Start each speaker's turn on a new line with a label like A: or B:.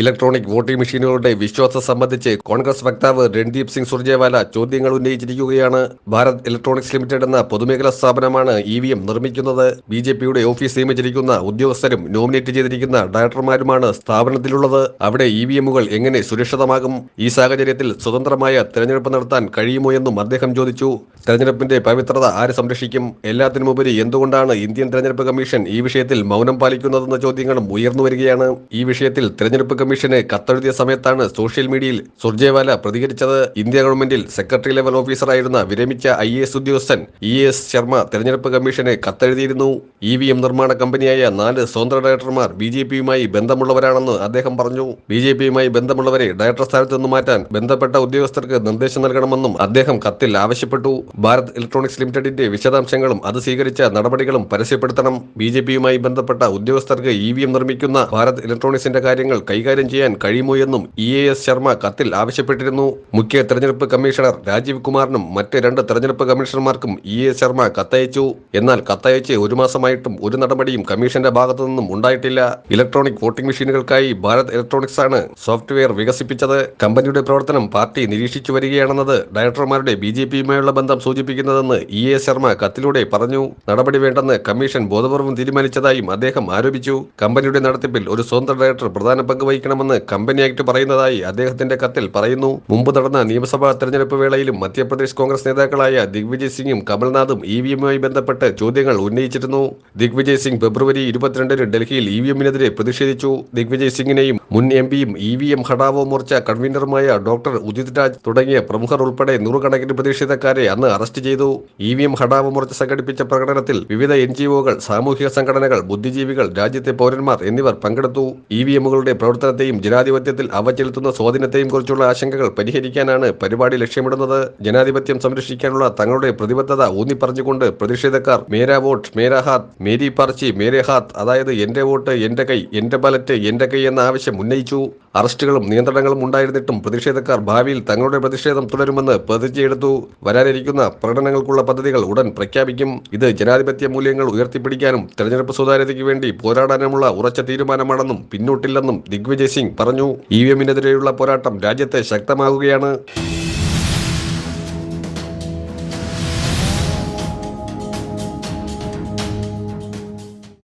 A: Electronic voting മെഷീനുകളുടെ വിശ്വാസം സംബന്ധിച്ച് കോൺഗ്രസ് വക്താവ് രൺദീപ് സിംഗ് സുർജേവാല ചോദ്യങ്ങൾ ഉന്നയിച്ചിരിക്കുകയാണ്. ഭാരത് ഇലക്ട്രോണിക്സ് ലിമിറ്റഡ് എന്ന പൊതുമേഖലാ സ്ഥാപനമാണ് ഇ വി എം നിർമ്മിക്കുന്നത്. ബി ജെ പിയുടെ ഓഫീസ് നിയമിച്ചിരിക്കുന്ന ഉദ്യോഗസ്ഥരും നോമിനേറ്റ് ചെയ്തിരിക്കുന്ന ഡയറക്ടർമാരുമാണ് സ്ഥാപനത്തിലുള്ളത്. അവിടെ ഇ വി എമ്മുകൾ എങ്ങനെ സുരക്ഷിതമാകും? ഈ സാഹചര്യത്തിൽ സ്വതന്ത്രമായ തെരഞ്ഞെടുപ്പ് നടത്താൻ കഴിയുമോ എന്നും അദ്ദേഹം ചോദിച്ചു. തെരഞ്ഞെടുപ്പിന്റെ പവിത്രത ആര് സംരക്ഷിക്കും? എല്ലാത്തിനുമുപരി എന്തുകൊണ്ടാണ് ഇന്ത്യൻ തെരഞ്ഞെടുപ്പ് കമ്മീഷൻ ഈ വിഷയത്തിൽ മൗനം പാലിക്കുന്നതെന്ന ചോദ്യങ്ങളും ഉയർന്നു വരികയാണ്. ഈ വിഷയത്തിൽ തെരഞ്ഞെടുപ്പ് കമ്മീഷന് കത്തെഴുതിയ സമയത്താണ് സോഷ്യൽ മീഡിയയിൽ സുർജേവാല പ്രതികരിച്ചത്. ഇന്ത്യ ഗവൺമെന്റിൽ സെക്രട്ടറി ലെവൽ ഓഫീസറായിരുന്ന വിരമിച്ച ഐ എസ് ഉദ്യോഗസ്ഥൻ ഇ എസ് ശർമ്മ തെരഞ്ഞെടുപ്പ് കമ്മീഷന് കത്തെഴുതിയിരുന്നു. ഇ വി എം നിർമ്മാണ കമ്പനിയായ നാല് സ്വതന്ത്ര ഡയറക്ടർമാർ ബി ജെ പിയുമായി ബന്ധമുള്ളവരാണെന്ന് അദ്ദേഹം പറഞ്ഞു. ബി ജെ പിയുമായി ബന്ധമുള്ളവരെ ഡയറക്ടർ സ്ഥാനത്ത് നിന്ന് മാറ്റാൻ ബന്ധപ്പെട്ട ഉദ്യോഗസ്ഥർക്ക് നിർദ്ദേശം നൽകണമെന്നും അദ്ദേഹം കത്തിൽ ആവശ്യപ്പെട്ടു. ഭാരത് ഇലക്ട്രോണിക്സ് ലിമിറ്റഡിന്റെ വിശദാംശങ്ങളും അത് സ്വീകരിച്ച നടപടികളും പരസ്യപ്പെടുത്തണം. ബി ജെ പിയുമായി ബന്ധപ്പെട്ട ഉദ്യോഗസ്ഥർക്ക് ഇ വി എം നിർമ്മിക്കുന്ന ഭാരത് ഇലക്ട്രോണിക്സിന്റെ കാര്യങ്ങൾ കൈകാര്യം ചെയ്യാൻ കഴിയുമോ എന്നും ഇ എ എസ് ശർമ്മ കത്തിൽ ആവശ്യപ്പെട്ടിരുന്നു. മുഖ്യ തെരഞ്ഞെടുപ്പ് കമ്മീഷണർ രാജീവ് കുമാറിനും മറ്റ് രണ്ട് തെരഞ്ഞെടുപ്പ് കമ്മീഷണർമാർക്കും ഇ എ ശർമ്മ കത്തയച്ചു. എന്നാൽ കത്തയച്ച് ഒരു മാസമായിട്ടും ഒരു നടപടിയും കമ്മീഷന്റെ ഭാഗത്തു നിന്നും ഉണ്ടായിട്ടില്ല. ഇലക്ട്രോണിക് വോട്ടിംഗ് മെഷീനുകൾക്കായി ഭാരത് ഇലക്ട്രോണിക്സ് ആണ് സോഫ്റ്റ്വെയർ വികസിപ്പിച്ചത്. കമ്പനിയുടെ പ്രവർത്തനം പാർട്ടി നിരീക്ഷിച്ചു വരികയാണെന്നത് ഡയറക്ടർമാരുടെ ബി ജെ പിയുമായുള്ള ബന്ധം സൂചിപ്പിക്കുന്നതെന്ന് ഇ എ ശർമ്മ കത്തിലൂടെ പറഞ്ഞു. നടപടി വേണ്ടെന്ന് കമ്മീഷൻ ബോധപൂർവം തീരുമാനിച്ചതായും അദ്ദേഹം ആരോപിച്ചു. കമ്പനിയുടെ നടത്തിപ്പിൽ ഒരു സ്വതന്ത്ര ഡയറക്ടർ പ്രധാന പങ്ക് വഹിക്കണമെന്ന് കമ്പനി ആക്ട് പറയുന്നതായി അദ്ദേഹത്തിന്റെ കത്തിൽ പറയുന്നു. മുമ്പ് നടന്ന നിയമസഭാ തെരഞ്ഞെടുപ്പ് വേളയിലും മധ്യപ്രദേശ് കോൺഗ്രസ് നേതാക്കളായ ദിഗ്വിജയ് സിംഗും കമൽനാഥും ഇ വി എമ്മുമായി ബന്ധപ്പെട്ട് ചോദ്യങ്ങൾ ഉന്നയിച്ചിരുന്നു. ദിഗ്വിജയ് സിംഗ് ഫെബ്രുവരി ഇരുപത്തിരണ്ടിന് ഡൽഹിയിൽ ഇ വി എമ്മിനെതിരെ പ്രതിഷേധിച്ചു. ദിഗ്വിജയ് സിംഗിനെയും മുൻ എം പിയും E V M Hatao Morcha കൺവീനറുമായ doctor Udit Raj തുടങ്ങിയ പ്രമുഖർ ഉൾപ്പെടെ നൂറുകണക്കിന് പ്രതിഷേധക്കാരെ അന്ന് അറസ്റ്റ് ചെയ്തു. E V M Hatao Morcha സംഘടിപ്പിച്ച പ്രകടനത്തിൽ വിവിധ എൻ ജി ഒകൾ സാമൂഹിക സംഘടനകൾ ബുദ്ധിജീവികൾ രാജ്യത്തെ പൗരന്മാർ എന്നിവർ പങ്കെടുത്തു. ഇ വി എമ്മുകളുടെ പ്രവർത്തനത്തെയും ജനാധിപത്യത്തിൽ അവ ചെലുത്തുന്ന സ്വാധീനത്തെയും കുറിച്ചുള്ള ആശങ്കകൾ പരിഹരിക്കാനാണ് പരിപാടി ലക്ഷ്യമിടുന്നത്. ജനാധിപത്യം സംരക്ഷിക്കാനുള്ള തങ്ങളുടെ പ്രതിബദ്ധത ഊന്നിപ്പറഞ്ഞുകൊണ്ട് പ്രതിഷേധക്കാർ മേരാ വോട്ട് മേരാ ഹാത്ത് മേരി പർച്ചി മേരെ ഹാത്ത് അതായത് എന്റെ വോട്ട് എന്റെ കൈ എന്റെ ബാലറ്റ് എന്റെ കൈ എന്ന ആവശ്യം ഉന്നയിച്ചു. അറസ്റ്റുകളും നിയന്ത്രണങ്ങളും ഉണ്ടായിരുന്നിട്ടും പ്രതിഷേധക്കാർ ഭാവിയിൽ തങ്ങളുടെ പ്രതിഷേധം തുടരുമെന്ന് പ്രതിജ്ഞയെടുത്തു. വരാനിരിക്കുന്ന പ്രകടനങ്ങൾക്കുള്ള പദ്ധതികൾ ഉടൻ പ്രഖ്യാപിക്കും. ഇത് ജനാധിപത്യ മൂല്യങ്ങൾ ഉയർത്തിപ്പിടിക്കാനും തെരഞ്ഞെടുപ്പ് സുതാര്യതയ്ക്ക് വേണ്ടി പോരാടാനുമുള്ള ഉറച്ച തീരുമാനമാണെന്നും പിന്നോട്ടില്ലെന്നും ദിഗ്വിജയ് സിംഗ് പറഞ്ഞു. ഇ വി എമ്മിനെതിരെയുള്ള പോരാട്ടം രാജ്യത്തെ ശക്തമാകുകയാണ്